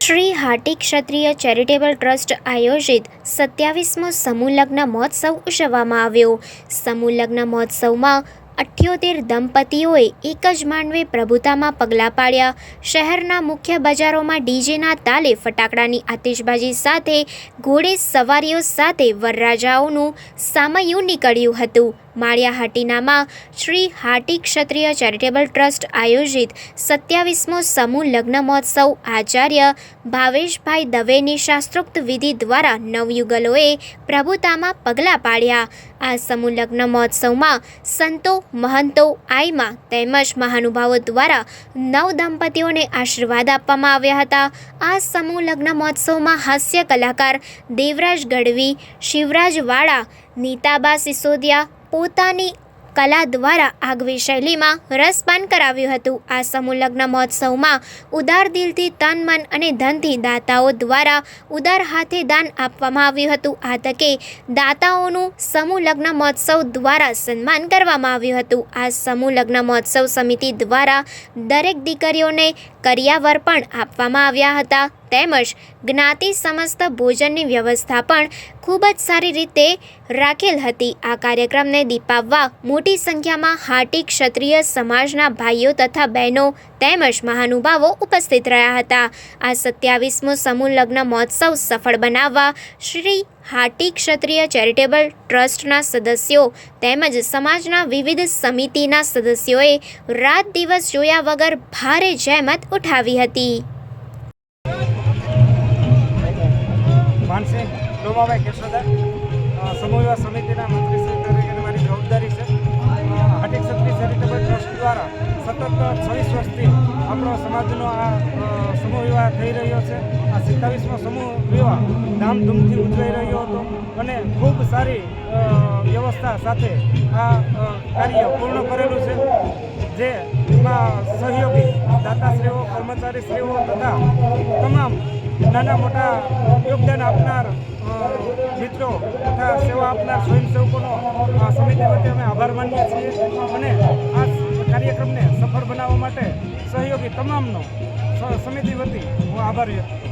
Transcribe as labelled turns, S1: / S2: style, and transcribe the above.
S1: Shri Hati Kshatriya charitable trust આયોજિત સત્યાવીસમો સમૂહ લગ્ન મહોત્સવ ઉજવવામાં આવ્યો. સમૂહ લગ્ન મહોત્સવમાં અઠ્યોતેર દંપતીઓએ એક જ માંડવે પ્રભુતામાં પગલાં પાડ્યા. શહેરના મુખ્ય બજારોમાં ડીજેના તાલે ફટાકડાની આતિશબાજી સાથે ઘોડે સવારીઓ સાથે વરરાજાઓનું સામયું નીકળ્યું હતું. માળિયા હાટીનામાં શ્રી હાટી ક્ષત્રિય ચેરિટેબલ ટ્રસ્ટ આયોજિત સત્યાવીસમો સમૂહ લગ્ન મહોત્સવ આચાર્ય ભાવેશભાઈ દવેની શાસ્ત્રોક્ત વિધિ દ્વારા નવયુગલોએ પ્રભુતામાં પગલાં પાડ્યા. આ સમૂહ લગ્ન મહોત્સવમાં સંતો, મહંતો, આઈમાં તેમજ મહાનુભાવો દ્વારા નવ દંપતીઓને આશીર્વાદ આપવામાં આવ્યા હતા. આ સમૂહ લગ્ન મહોત્સવમાં હાસ્ય કલાકાર દેવરાજ ગઢવી, શિવરાજ વાળા, નીતાબા સિસોદિયા પોતાની કલા દ્વારા આગવી શૈલીમાં રસપાન કરાવ્યું હતું. આ સમૂહ લગ્ન મહોત્સવમાં ઉદાર દિલથી તન, મન અને ધનથી દાતાઓ દ્વારા ઉદાર હાથે દાન આપવામાં આવ્યું હતું. આ તકે દાતાઓનું સમૂહ લગ્ન મહોત્સવ દ્વારા સન્માન કરવામાં આવ્યું હતું. આ સમૂહ લગ્ન મહોત્સવ સમિતિ દ્વારા દરેક દીકરીઓને કરિયાવર પણ આપવામાં આવ્યા હતા. તેમજ જ્ઞાતિ સમસ્ત ભોજનની વ્યવસ્થા પણ ખૂબ જ સારી રીતે રાખેલ હતી. આ કાર્યક્રમને દીપાવવા મોટી સંખ્યામાં હાટી ક્ષત્રિય સમાજના ભાઈઓ તથા બહેનો તેમજ મહાનુભાવો ઉપસ્થિત રહ્યા હતા. આ સત્યાવીસમો સમૂહ લગ્ન મહોત્સવ સફળ બનાવવા શ્રી હાટી ક્ષત્રિય ચેરિટેબલ ટ્રસ્ટના સદસ્યો તેમજ સમાજના વિવિધ સમિતિના સદસ્યોએ રાત દિવસ જોયા વગર ભારે જહેમત ઉઠાવી હતી.
S2: માનસિંહ ડોમાભાઈ કેશોદર સમૂહ વિવાહ સમિતિના મંત્રીશ્રી તરીકે મારી જવાબદારી છે. હાટિક હાટી ક્ષત્રિય ચેરિટેબલ ટ્રસ્ટ દ્વારા સતત છવ્વીસ વર્ષથી આપણો સમાજનો આ સમૂહ વિવાહ થઈ રહ્યો છે. આ સિત્તાવીસમો સમૂહ વિવાહ ધામધૂમથી ઉજવાઈ રહ્યો હતો અને ખૂબ સારી વ્યવસ્થા સાથે આ કાર્ય પૂર્ણ કરેલું છે. જે સહયોગી દાતાશ્રીઓ, કર્મચારીશ્રીઓ તથા તમામ નાના મોટા યોગદાન આપનાર મિત્રો તથા સેવા આપનાર સ્વયંસેવકોનો સમિતિ વતી અમે આભાર માનીએ છીએ અને આ કાર્યક્રમને સફળ બનાવવા માટે સહયોગી તમામનો સમિતિ વતી હું આભાર વ્યક્ત